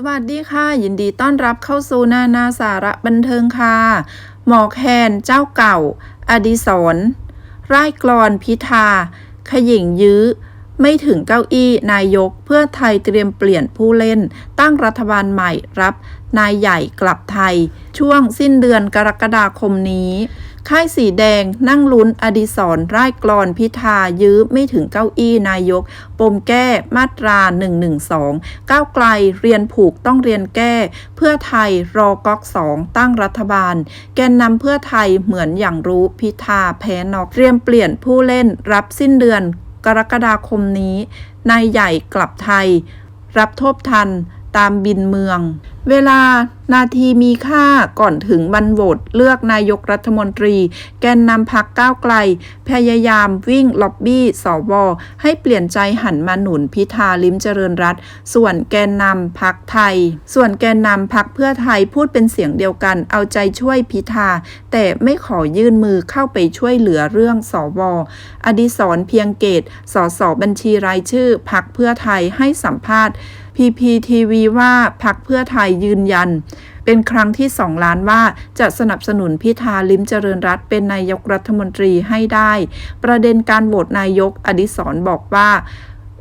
สวัสดีค่ะ ยินดีต้อนรับเข้าสู่นานาสาระบันเทิงค่ะ หมอแคนเจ้าเก่า อดิศรร่ายกรอนพิธา ขยิ่งยื้อ ไม่ถึงเก้าอี้นายกเพื่อไทยเตรียมเปลี่ยนผู้เล่น ตั้งรัฐบาลใหม่รับ นายใหญ่กลับไทย ช่วงสิ้นเดือนกรกฎาคมนี้ ค่ายสีแดงนั่งลุ้นอดิศรไร่กรอนพิธายื้อไม่ถึงเก้าอี้นายก ปมแก้มาตรา 112 ก้าวไกลเรียนผูกต้องเรียนแก้ เพื่อไทยรอก๊อกสองตั้งรัฐบาล แกนนำเพื่อไทยเหมือนอย่างรู้พิธาแพ้นอกเตรียมเปลี่ยนผู้เล่นรับสิ้นเดือนกรกฎาคมนี้ นายใหญ่กลับไทย รับทบทัน ตามบินเมือง เวลานาทีมีค่าก่อนถึงวันโหวตเลือกนายกรัฐมนตรี แกนนำพักก้าวไกล พยายามวิ่งล็อบบี้สวให้เปลี่ยนใจหันมาหนุนพิธาลิมเจริญรัตส่วนแกนนำพักไทย ส่วนแกนนำพักเพื่อไทยพูดเป็นเสียงเดียวกันเอาใจช่วยพิธา แต่ไม่ขอยื่นมือเข้าไปช่วยเหลือเรื่องสวอดิศรเพียงเกตสสบัญชีรายชื่อพักเพื่อไทยให้สัมภาษณ์ PPTV ว่าพักเพื่อไทยยืนยัน เป็นครั้งที่สองล้านว่าจะสนับสนุนพิธาลิมเจริญรัตเป็นนายกรัฐมนตรีให้ได้ ประเด็นการโหวตนายกอดิศรบอกว่า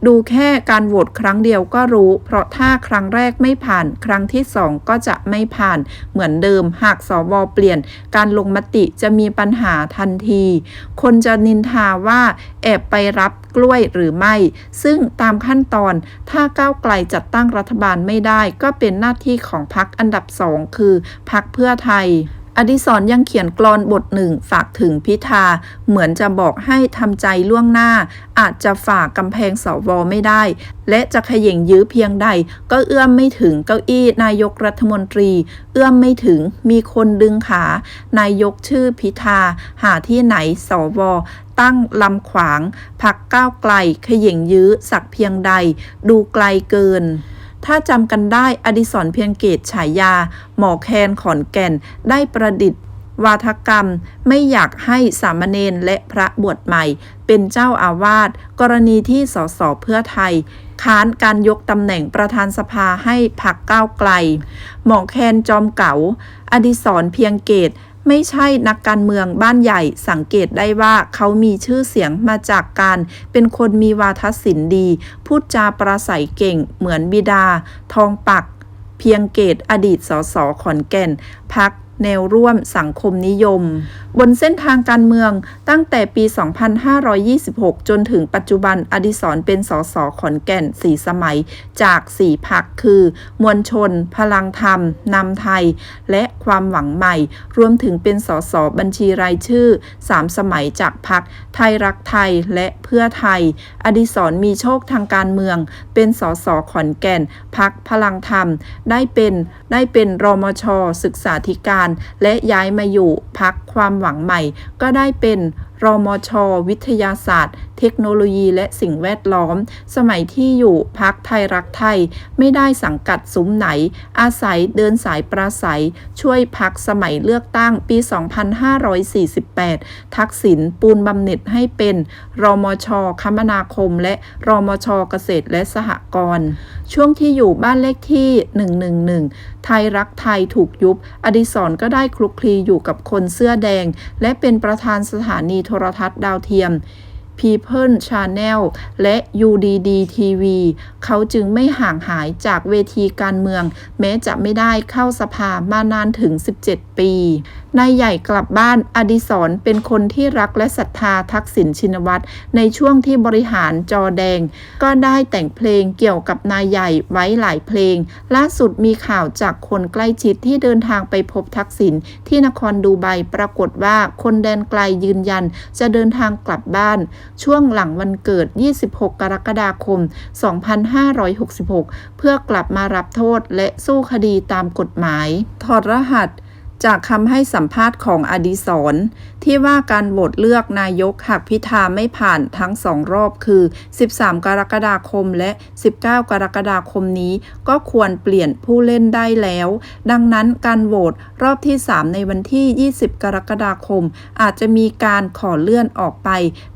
ดูแค่การโหวตครั้งเดียวก็รู้ เพราะถ้าครั้งแรกไม่ผ่าน ครั้งที่สองก็จะไม่ผ่านเหมือนเดิม หากสวเปลี่ยน การลงมติจะมีปัญหาทันที คนจะนินทาว่าแอบไปรับกล้วยหรือไม่ ซึ่งตามขั้นตอนถ้าก้าวไกลจัดตั้งรัฐบาลไม่ได้ ก็เป็นหน้าที่ของพรรคอันดับสองคือพรรคเพื่อไทย อดิศรยังเขียนกลอนบทหนึ่งฝากถึงพิธา เหมือนจะบอกให้ทำใจล่วงหน้า อาจจะฝากกำแพงสวไม่ได้ และจะขย่งยื้อเพียงใด ก็เอื้อมไม่ถึงเก้าอี้นายกรัฐมนตรี เอื้อมไม่ถึงมีคนดึงขา นายกชื่อพิธา หาที่ไหนสวตั้งลำขวาง พักก้าวไกลขย่งยื้อสักเพียงใด ดูไกลเกิน ถ้าจำกันได้อดิศรเพียงเกตฉายา หมอแคนขอนแก่นได้ประดิษฐ์ วาทกรรมไม่อยากให้สามเณรและพระบวชใหม่ เป็นเจ้าอาวาสกรณีที่สสเพื่อไทย ค้านการยกตำแหน่งประธานสภาให้พักก้าวไกล หมอแคนจอมเก๋าอดิศรเพียงเกต ไม่ใช่นักการเมืองบ้านใหญ่สังเกตได้ว่าเขามีชื่อเสียงมาจากการเป็นคนมีวาทศิลป์ดี พูดจาประสัยเก่งเหมือนบิดา ทองปัก เพียงเกตอดีตสสขอนแก่นพักแนวร่วมสังคมนิยม บนเส้นทางการเมืองตั้งแต่ปี 2526 จนถึงปัจจุบันอดิศรเป็นสสขอนแก่นสีสมัย จากสี่พักคือ มวลชน พลังธรรม นำไทย และความหวังใหม่ รวมถึงเป็นสสบัญชีรายชื่อ 3 สมัยจากพักไทยรักไทยและเพื่อไทย อดิศรมีโชคทางการเมือง เป็นสสขอนแก่น พักพลังธรรม ได้เป็นได้เป็นรมชศึกษาธิการ และย้ายมาอยู่พักความหวังหวังใหม่ ก็ได้เป็น รมช วิทยาศาสตร์ เทคโนโลยีและสิ่งแวดล้อม สมัยที่อยู่พักไทยรักไทย ไม่ได้สังกัดซุ้มไหน อาศัยเดินสายปราศัย ช่วยพักสมัยเลือกตั้งปี 2548 ทักษิณปูนบำเหน็จให้เป็น รมช คมนาคม และรมช เกษตรและสหกรณ์ช่วงที่อยู่บ้านเลขที่ 111 ไทยรักไทยถูกยุบ อดิศรก็ได้คลุกคลีอยู่กับคนเสื้อแดง และเป็นประธานสถานีโทรทัศน์ดาวเทียม People Channel และ UDD TV เขาจึงไม่ห่างหายจากเวทีการเมือง แม้จะไม่ได้เข้าสภามานานถึง 17 ปี นายใหญ่กลับบ้านอดิศรเป็นคนที่รักและศรัทธาทักษิณชินวัตรในช่วงที่บริหารจอแดง ก็ได้แต่งเพลงเกี่ยวกับนายใหญ่ไว้หลายเพลง ล่าสุดมีข่าวจากคนใกล้ชิดที่เดินทางไปพบทักษิณที่นครดูไบปรากฏว่าคนแดนไกลยืนยัน จะเดินทางกลับบ้าน ช่วงหลังวันเกิด 26 กรกฎาคม 2566 เพื่อกลับมารับโทษและสู้คดีตามกฎหมาย ถอดรหัส จากคำให้สัมภาษณ์ของอดิศรที่ว่าการโหวตเลือกนายกหากพิธาไม่ผ่านทั้งสองรอบคือ 13 กรกฎาคมและ 19 กรกฎาคมนี้ ก็ควรเปลี่ยนผู้เล่นได้แล้ว ดังนั้นการโหวตรอบที่ 3 ในวันที่ 20 กรกฎาคม อาจจะมีการขอเลื่อนออกไป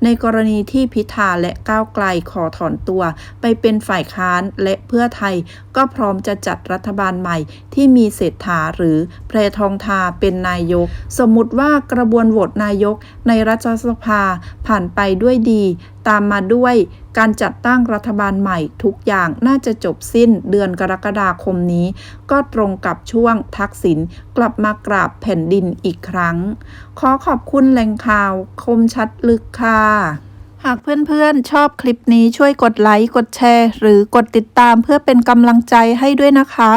ในกรณีที่พิธาและก้าวไกลขอถอนตัว ไปเป็นฝ่ายค้านและเพื่อไทย ก็พร้อมจะจัดรัฐบาลใหม่ที่มีเศรษฐาหรือแพรทองทาเป็นนายก สมมุติว่ากระบวนโหวตนายกในรัฐสภาผ่านไปด้วยดี ตามมาด้วยการจัดตั้งรัฐบาลใหม่ทุกอย่างน่าจะจบสิ้นเดือนกรกฎาคมนี้ ก็ตรงกับช่วงทักษิณกลับมากราบแผ่นดินอีกครั้ง ขอขอบคุณแหล่งข่าวคมชัดลึกค่ะหากเพื่อนๆ ชอบคลิปนี้ช่วยกดไลค์ กดแชร์ หรือกดติดตามเพื่อเป็นกำลังใจให้ด้วยนะคะ